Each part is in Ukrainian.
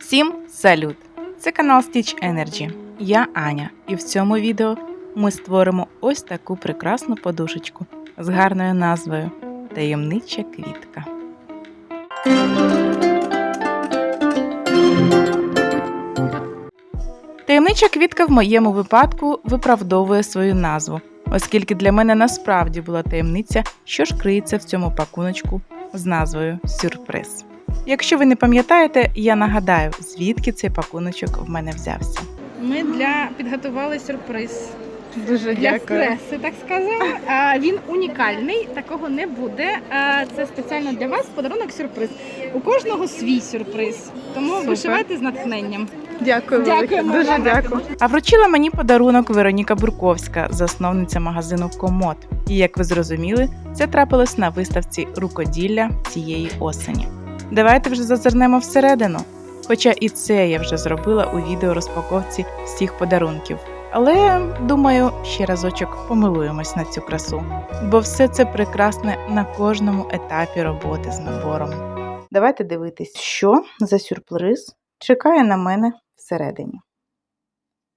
Всім салют! Це канал Stitch Energy. Я Аня, і в цьому відео ми створимо ось таку прекрасну подушечку з гарною назвою Таємнича квітка. Таємнича квітка в моєму випадку виправдовує свою назву, оскільки для мене насправді була таємниця, що ж криється в цьому пакуночку з назвою Сюрприз. Якщо ви не пам'ятаєте, я нагадаю, звідки цей пакуночок в мене взявся. Ми для підготували сюрприз Дуже для стреси, так скажемо. А, Він унікальний, такого не буде. Це спеціально для вас подарунок сюрприз. У кожного свій сюрприз. Тому Супер. вишивайте з натхненням. Дякую. Дякуємо дуже вам. дякую. А вручила мені подарунок Вероніка Бурковська, засновниця магазину Комод. І як ви зрозуміли, це трапилось на виставці рукоділля цієї осені. Давайте вже зазирнемо всередину. Хоча і це я вже зробила у відео розпаковці всіх подарунків. Але думаю, ще разочок помилуємось на цю красу, бо все це прекрасне на кожному етапі роботи з набором. Давайте дивитись, що за сюрприз чекає на мене всередині.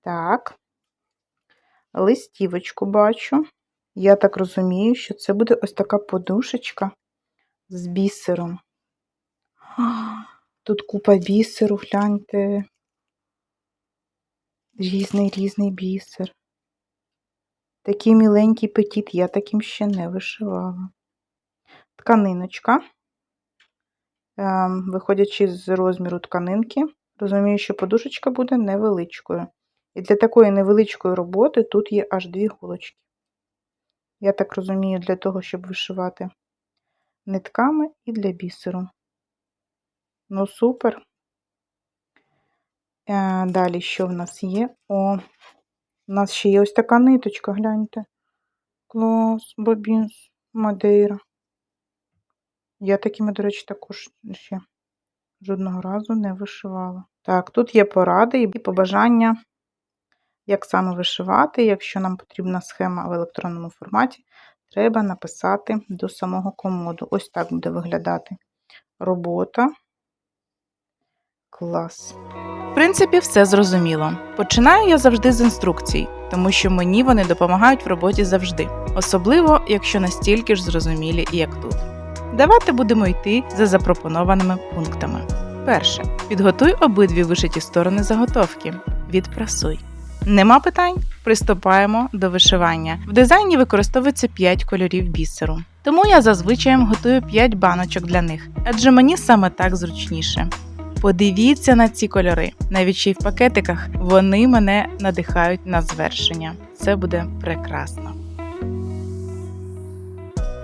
Так. Листівочку бачу. Я так розумію, що це буде ось така подушечка з бісером. Тут купа бісеру, гляньте. Різний різний бісер. Такий міленький петіт, я таким ще не вишивала. Тканиночка. Ем, Виходячи з розміру тканинки, розумію, що подушечка буде невеличкою. І для такої невеличкої роботи тут є аж дві голочки. Я так розумію, для того, щоб вишивати нитками і для бісеру. Ну, супер. Е, Далі, що в нас є? О, у нас ще є ось така ниточка, гляньте. Клас, бобінс, Мадейра. Я такими, до речі, також ще жодного разу не вишивала. Так, тут є поради і побажання, як саме вишивати. Якщо нам потрібна схема в електронному форматі, треба написати до самого комоду. Ось так буде виглядати робота. Клас. В принципі, все зрозуміло. Починаю я завжди з інструкцій, тому що мені вони допомагають в роботі завжди, особливо, якщо настільки ж зрозумілі, як тут. Давайте будемо йти за запропонованими пунктами. Перше. Підготуй обидві вишиті сторони заготовки. Відпрасуй. Нема питань? Приступаємо до вишивання. В дизайні використовується 5 кольорів бісеру. Тому я зазвичай готую 5 баночок для них, адже мені саме так зручніше. Подивіться на ці кольори, навіть ще й в пакетиках вони мене надихають на звершення. Це буде прекрасно.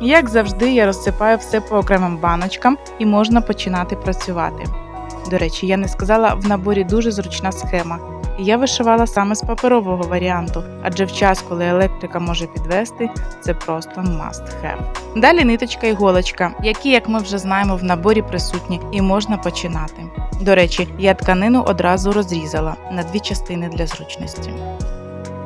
Як завжди, я розсипаю все по окремим баночкам і можна починати працювати. До речі, я не сказала, в наборі дуже зручна схема. Я вишивала саме з паперового варіанту, адже в час, коли електрика може підвести, це просто must have. Далі ниточка і голочка, які, як ми вже знаємо, в наборі присутні і можна починати. До речі, я тканину одразу розрізала на дві частини для зручності.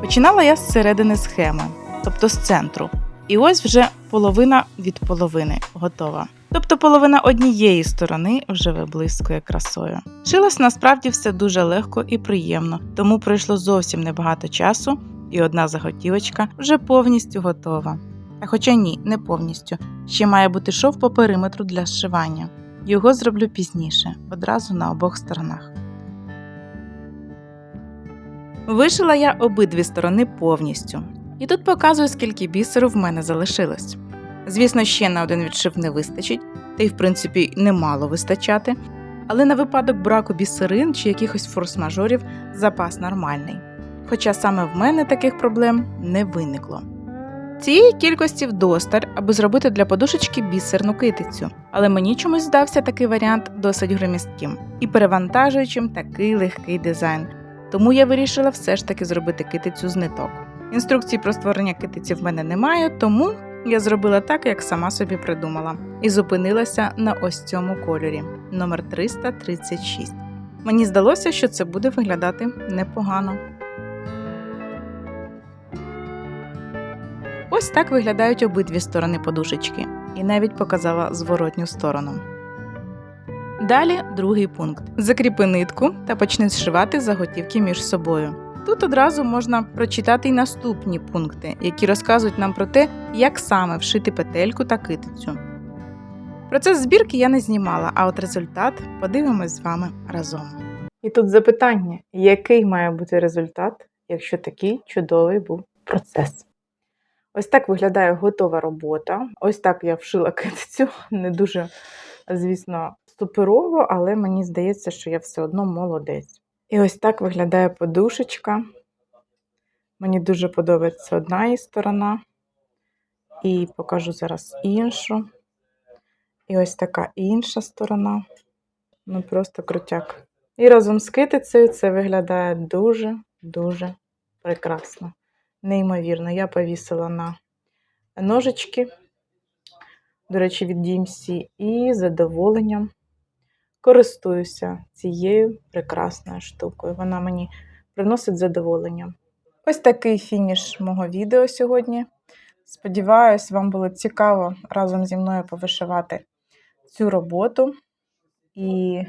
Починала я з середини схеми, тобто з центру. І ось вже половина від половини готова. Тобто половина однієї сторони вже виблискує красою. Шилось насправді все дуже легко і приємно, тому пройшло зовсім небагато часу, і одна заготівочка вже повністю готова. А хоча ні, не повністю. Ще має бути шов по периметру для зшивання. Його зроблю пізніше, одразу на обох сторонах. Вишила я обидві сторони повністю. І тут показую, скільки бісеру в мене залишилось. Звісно, ще на один відшив не вистачить, та й в принципі немало вистачати, але на випадок браку бісерин чи якихось форс-мажорів запас нормальний. Хоча саме в мене таких проблем не виникло. Цієї кількості вдосталь, аби зробити для подушечки бісерну китицю, але мені чомусь здався такий варіант досить громістким і перевантажуючим такий легкий дизайн. Тому я вирішила все ж таки зробити китицю з ниток. Інструкцій про створення китиці в мене немає, тому я зробила так, як сама собі придумала, і зупинилася на ось цьому кольорі номер 336. Мені здалося, що це буде виглядати непогано. Ось так виглядають обидві сторони подушечки, і навіть показала зворотню сторону. Далі другий пункт: закріпи нитку та почни зшивати заготівки між собою. Тут одразу можна прочитати й наступні пункти, які розказують нам про те, як саме вшити петельку та китицю. Процес збірки я не знімала, а от результат подивимось з вами разом. І тут запитання: який має бути результат, якщо такий чудовий був процес? Ось так виглядає готова робота. Ось так я вшила китицю. Не дуже, звісно, суперово, але мені здається, що я все одно молодець. І ось так виглядає подушечка. Мені дуже подобається одна її сторона. І покажу зараз іншу. І ось така інша сторона. Ну просто крутяк. І разом з китицею це виглядає дуже-дуже прекрасно. Неймовірно. Я повісила на ножички, до речі, від DMC, і задоволенням користуюся цією прекрасною штукою. Вона мені приносить задоволення. Ось такий фініш мого відео сьогодні. Сподіваюсь, вам було цікаво разом зі мною повишивати цю роботу. І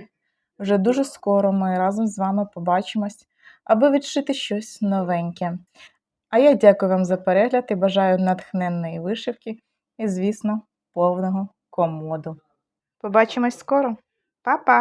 вже дуже скоро ми разом з вами побачимось, аби відшити щось новеньке. А я дякую вам за перегляд і бажаю натхненної вишивки і, звісно, повного комоду. Побачимось скоро! Па-па!